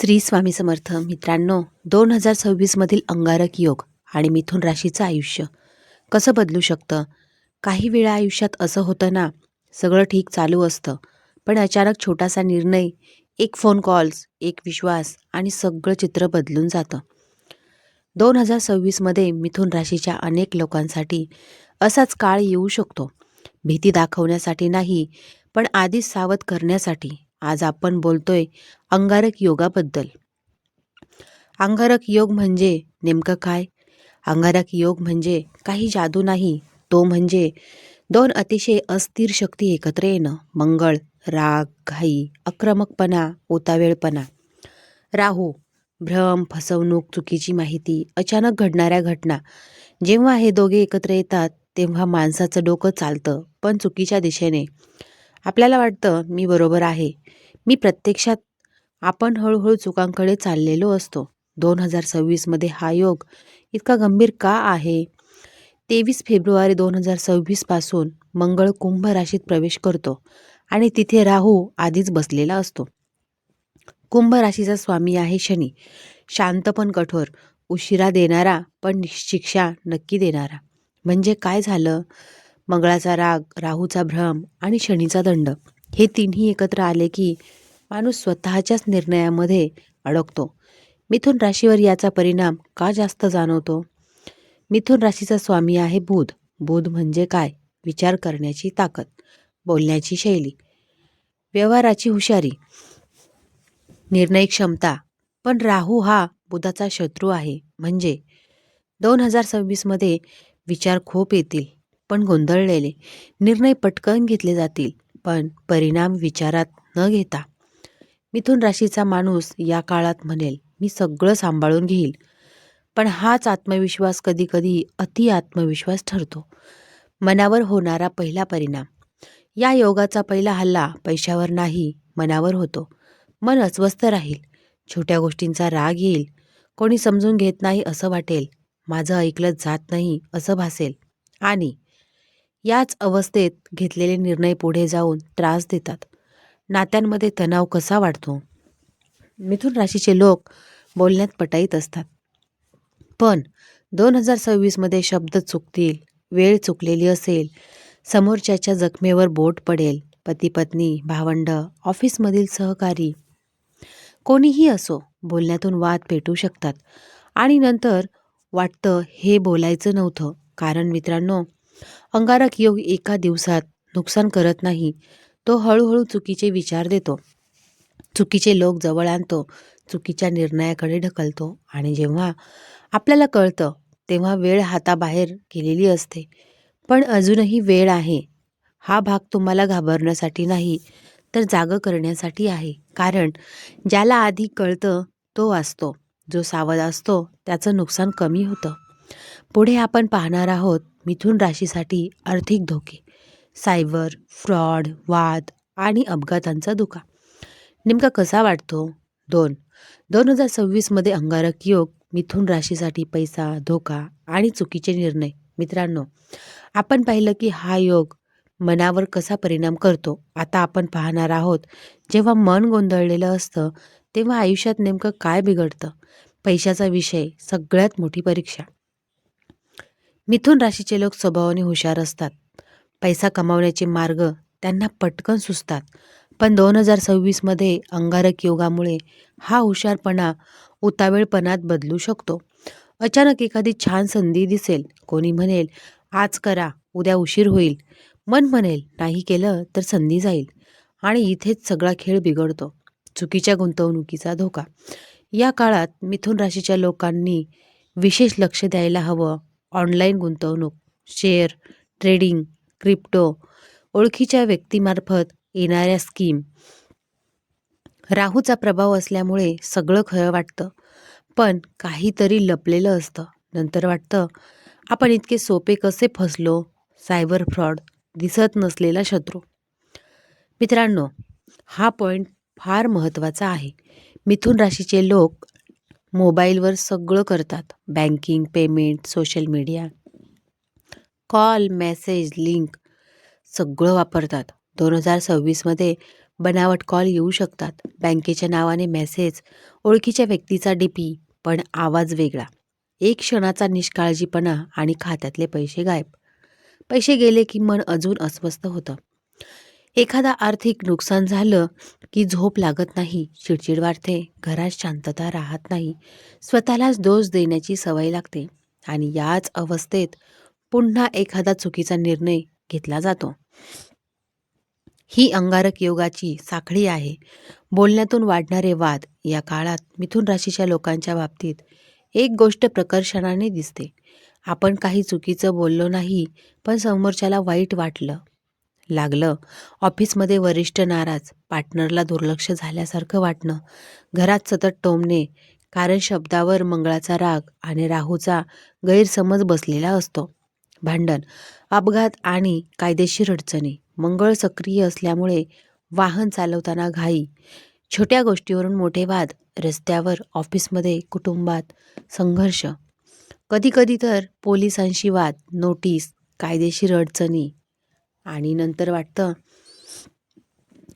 श्री स्वामी समर्थ मित्रांनो दोन हजार सव्वीसमधील अंगारक योग आणि मिथुन राशीचं आयुष्य कसं बदलू शकतं? काही वेळा आयुष्यात असं होतं ना सगळं ठीक चालू असतं पण अचानक छोटासा निर्णय एक फोन कॉल्स एक विश्वास आणि सगळं चित्र बदलून जातं. दोन हजार सव्वीसमध्ये मिथुन राशीच्या अनेक लोकांसाठी असाच काळ येऊ शकतो. भीती दाखवण्यासाठी नाही पण आधीच सावध करण्यासाठी आज आपण बोलतोय अंगारक योगाबद्दल. अंगारक योग म्हणजे नेमकं काय? अंगारक योग म्हणजे काही जादू नाही तो म्हणजे दोन अतिशय अस्थिर शक्ती एकत्र येणं मंगळ राग घाई आक्रमकपणा उतावेळपणा राहू भ्रम फसवणूक चुकीची माहिती अचानक घडणाऱ्या घटना. जेव्हा हे दोघे एकत्र येतात तेव्हा माणसाचं डोकं चालतं पण चुकीच्या दिशेने. आपल्याला वाटतं मी बरोबर आहे. मी प्रत्यक्षात आपण हळूहळू चुकांकडे चाललेलो असतो. दोन हजार सव्वीसमध्ये हा योग इतका गंभीर का आहे? तेवीस फेब्रुवारी दोन हजार सव्वीसपासून मंगळ कुंभ राशीत प्रवेश करतो आणि तिथे राहू आधीच बसलेला असतो. कुंभ राशीचा स्वामी आहे शनी. शांत पण कठोर उशिरा देणारा पण शिक्षा नक्की देणारा. म्हणजे काय झालं? मंगळाचा राग राहूचा भ्रम आणि शनीचा दंड हे तिन्ही एकत्र आले की माणूस स्वतःच्याच निर्णयामध्ये अडकतो. मिथुन राशीवर याचा परिणाम का जास्त जाणवतो? मिथुन राशीचा स्वामी आहे बुध. बुध म्हणजे काय? विचार करण्याची ताकद बोलण्याची शैली. व्यवहाराची हुशारी निर्णय क्षमता. पण राहू हा बुधाचा शत्रू आहे. म्हणजे दोन हजार सव्वीसमध्ये विचार खूप येतील. पण गोंधळलेले. निर्णय पटकन घेतले जातील पण परिणाम विचारात न घेता. मिथुन राशीचा माणूस या काळात म्हणेल मी सगळं सांभाळून घेईल. पण हाच आत्मविश्वास कधीकधी अति आत्मविश्वास ठरतो. मनावर होणारा पहिला परिणाम. या योगाचा पहिला हल्ला पैशावर नाही मनावर होतो. मन अस्वस्थ राहील. छोट्या गोष्टींचा राग येईल. कोणी समजून घेत नाही असं वाटेल. माझं ऐकलं जात नाही असं भासेल. आणि याच अवस्थेत घेतलेले निर्णय पुढे जाऊन त्रास देतात. नात्यांमध्ये तणाव कसा वाढतो? मिथुन राशीचे लोक बोलण्यात पटाईत असतात. पण दोन हजार सव्वीसमध्ये शब्द चुकतील वेळ चुकलेली असेल समोरच्याच्या जखमेवर बोट पडेल पती पत्नी भावंड ऑफिसमधील सहकारी. कोणीही असो बोलण्यातून वाद पेटू शकतात. आणि नंतर वाटतं हे बोलायचं नव्हतं. कारण मित्रांनो अंगारक योग एका दिवसात नुकसान करत नाही तो हळूहळू चुकीचे विचार देतो. चुकीचे लोक जवळ आणतो चुकीच्या निर्णयाकडे ढकलतो आणि जेव्हा आपल्याला कळतं तेव्हा वेळ हाताबाहेर गेलेली असते. पण अजूनही वेळ आहे. हा भाग तुम्हाला घाबरण्यासाठी नाही तर जागं करण्यासाठी आहे. कारण ज्याला आधी कळतं तो असतो जो सावध असतो त्याचं नुकसान कमी होतं. पुढे आपण पाहणार आहोत मिथुन राशीसाठी आर्थिक धोके सायबर फ्रॉड वाद आणि अपघातांचा धोका. नेमका कसा वाटतो दोन. दोन हजार सव्वीसमध्ये अंगारक योग मिथुन राशीसाठी पैसा धोका आणि चुकीचे निर्णय. मित्रांनो आपण पाहिलं की हा योग मनावर कसा परिणाम करतो? आता आपण पाहणार आहोत जेव्हा मन गोंधळलेलं असतं तेव्हा आयुष्यात नेमकं काय बिघडतं? पैशाचा विषय सगळ्यात मोठी परीक्षा. मिथुन राशीचे लोक स्वभावाने हुशार असतात. पैसा कमावण्याचे मार्ग त्यांना पटकन सुचतात. पण दोन हजार सव्वीसमध्ये अंगारक योगामुळे हा हुशारपणा उतावेळपणात बदलू शकतो. अचानक एखादी छान संधी दिसेल. कोणी म्हणेल आज करा उद्या उशीर होईल. मन म्हणेल नाही केलं तर संधी जाईल. आणि इथेच सगळा खेळ बिघडतो. चुकीच्या गुंतवणुकीचा धोका. या काळात मिथुन राशीच्या लोकांनी विशेष लक्ष द्यायला हवं. ऑनलाईन गुंतवणूक शेअर ट्रेडिंग क्रिप्टो ओळखीच्या व्यक्तीमार्फत येणाऱ्या स्कीम. राहूचा प्रभाव असल्यामुळे सगळं खरं वाटतं पण काहीतरी लपलेलं असतं. नंतर वाटतं आपण इतके सोपे कसे फसलो? सायबर फ्रॉड दिसत नसलेला शत्रू. मित्रांनो हा पॉईंट फार महत्त्वाचा आहे. मिथुन राशीचे लोक मोबाईलवर सगळं करतात. Banking payment social media. Call message link सगळं वापरतात. दोन हजार सव्वीसमध्ये बनावट कॉल येऊ शकतात. बँकेच्या नावाने मेसेज ओळखीच्या व्यक्तीचा डी पी पण आवाज वेगळा. एक क्षणाचा निष्काळजीपणा आणि खात्यातले पैसे गायब. पैसे गेले की मन अजून अस्वस्थ होतं. एखादा आर्थिक नुकसान झालं की झोप लागत नाही चिडचिड वाढते घरात शांतता राहत नाही स्वतःलाच दोष देण्याची सवय लागते आणि याच अवस्थेत पुन्हा एखादा चुकीचा निर्णय घेतला जातो. ही अंगारक योगाची साखळी आहे. बोलण्यातून वाढणारे वाद या काळात मिथुन राशीच्या लोकांच्या बाबतीत एक गोष्ट प्रकर्षणाने दिसते. आपण काही चुकीचं बोललो नाही पण समोरच्याला वाईट वाटलं. लागलं. ऑफिसमध्ये वरिष्ठ नाराज पार्टनरला दुर्लक्ष झाल्यासारखं वाटणं. घरात सतत टोमणे कारण शब्दावर मंगळाचा राग आणि राहूचा गैरसमज बसलेला असतो. भांडण अपघात आणि कायदेशीर अडचणी मंगळ सक्रिय असल्यामुळे वाहन चालवताना घाई छोट्या गोष्टीवरून मोठे वाद रस्त्यावर ऑफिसमध्ये कुटुंबात संघर्ष. कधीकधी तर पोलिसांशी वाद नोटीस कायदेशीर अडचणी आणि नंतर वाटतं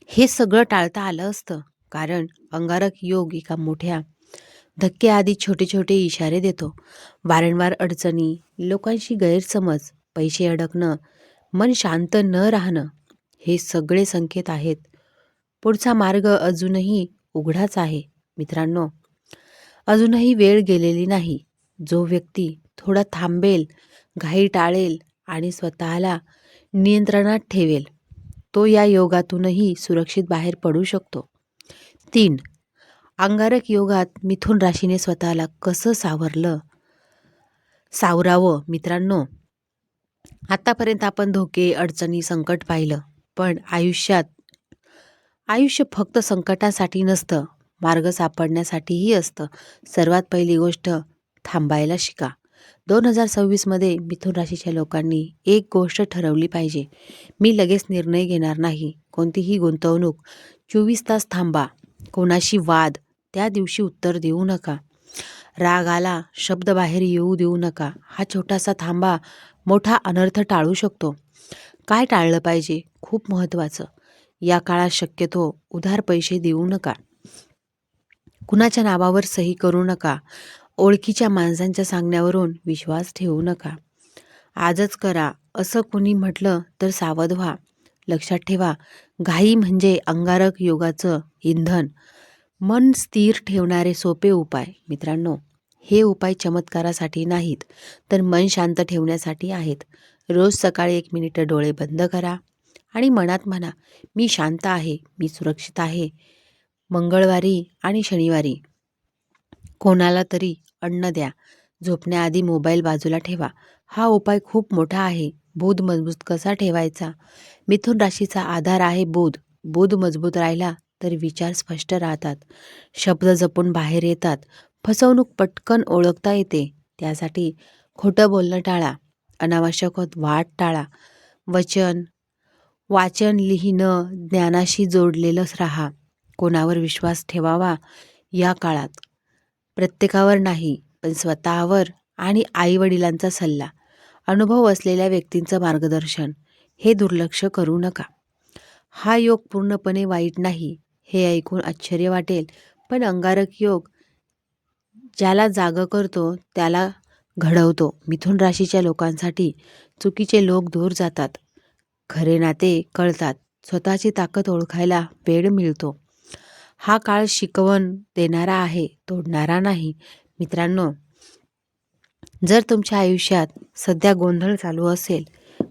हे सगळं टाळता आलं असतं. कारण अंगारक योग एका मोठ्या धक्क्याआधी छोटे छोटे इशारे देतो. वारंवार अडचणी लोकांशी गैरसमज पैसे अडकणं मन शांत न राहणं हे सगळे संकेत आहेत. पुढचा मार्ग अजूनही उघडाच आहे. मित्रांनो अजूनही वेळ गेलेली नाही. जो व्यक्ती थोडा थांबेल घाई टाळेल आणि स्वतःला नियंत्रणात ठेवेल. तो या योगातूनही सुरक्षित बाहेर पडू शकतो. तीन अंगारक योगात मिथुन राशीने स्वतःला कसं सावरलं? सावरावं मित्रांनो. आत्तापर्यंत आपण धोके अडचणी संकट पाहिलं पण आयुष्यात आयुष्य फक्त संकटासाठी नसतं मार्ग सापडण्यासाठीही असतं. सर्वात पहिली गोष्ट थांबायला शिका. दोन हजार सव्वीसमध्ये मिथुन राशीच्या लोकांनी एक गोष्ट ठरवली पाहिजे. मी लगेच निर्णय घेणार नाही. कोणतीही गुंतवणूक. चोवीस तास थांबा. कोणाशी वाद. त्या दिवशी उत्तर देऊ नका. राग आला. शब्द बाहेर येऊ देऊ नका. हा छोटासा थांबा. मोठा अनर्थ टाळू शकतो. काय टाळलं पाहिजे? खूप महत्त्वाचं. या काळात शक्यतो उधार पैसे देऊ नका. कुणाच्या नावावर सही करू नका. ओळखीच्या माणसांच्या सांगण्यावरून विश्वास ठेवू नका. आजच करा. असं कोणी म्हटलं तर सावध व्हा. लक्षात ठेवा घाई म्हणजे अंगारक योगाचं इंधन. मन स्थिर ठेवणारे सोपे उपाय. मित्रांनो हे उपाय चमत्कारासाठी नाहीत तर मन शांत ठेवण्यासाठी आहेत. रोज सकाळी एक मिनिटं डोळे बंद करा आणि मनात म्हणा मी शांत आहे मी सुरक्षित आहे. मंगळवारी आणि शनिवारी. कोणाला तरी अन्न द्या. झोपण्याआधी मोबाईल बाजूला ठेवा. हा उपाय खूप मोठा आहे. बोध मजबूत कसा ठेवायचा? मिथुन राशीचा आधार आहे बोध. बोध मजबूत राहिला तर विचार स्पष्ट राहतात. शब्द जपून बाहेर येतात. फसवणूक पटकन ओळखता येते. त्यासाठी खोटं बोलणं टाळा. अनावश्यक वाट टाळा. वचन. वाचन लिहिणं ज्ञानाशी जोडलेलंच राहा. कोणावर विश्वास ठेवावा? या काळात. प्रत्येकावर नाही पण स्वतःवर आणि आईवडिलांचा सल्ला अनुभव असलेल्या व्यक्तींचं मार्गदर्शन हे दुर्लक्ष करू नका. हा योग पूर्णपणे वाईट नाही हे ऐकून आश्चर्य वाटेल पण अंगारक योग ज्याला जाग करतो त्याला घडवतो. मिथुन राशीच्या लोकांसाठी चुकीचे लोक दूर जातात. खरे नाते कळतात. स्वतःची ताकद ओळखायला वेळ मिळतो. हा काळ शिकवण देणारा आहे तोडणारा नाही. मित्रांनो जर तुमच्या आयुष्यात सध्या गोंधळ चालू असेल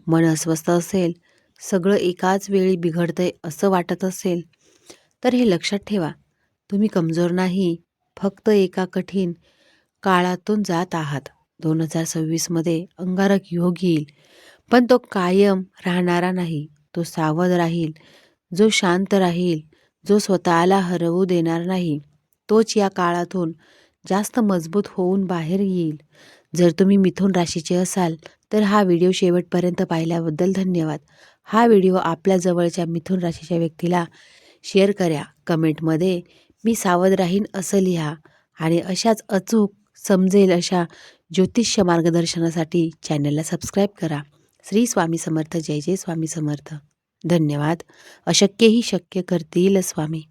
मन अस्वस्थ असेल सगळं एकाच वेळी बिघडतंय असं वाटत असेल तर हे लक्षात ठेवा. तुम्ही कमजोर नाही फक्त एका कठीण काळातून जात आहात. दोन हजार सव्वीसमध्ये अंगारक योग येईल पण तो कायम राहणारा नाही. तो सावध राहील जो शांत राहील जो स्वतःला हरवू देणार नाही तोच या काळातून जास्त मजबूत होऊन बाहेर येईल. जर तुम्ही मिथुन राशीचे असाल तर हा व्हिडिओ शेवटपर्यंत पाहिल्याबद्दल धन्यवाद. हा व्हिडिओ आपल्या जवळच्या मिथुन राशीच्या व्यक्तीला शेअर करा. कमेंटमध्ये मी सावध राहीन असं लिहा आणि अशाच अचूक समजेल अशा ज्योतिष्य मार्गदर्शनासाठी चॅनलला सबस्क्राईब करा. श्री स्वामी समर्थ. जय जय स्वामी समर्थ. धन्यवाद. अशक्यही शक्य करतील स्वामी.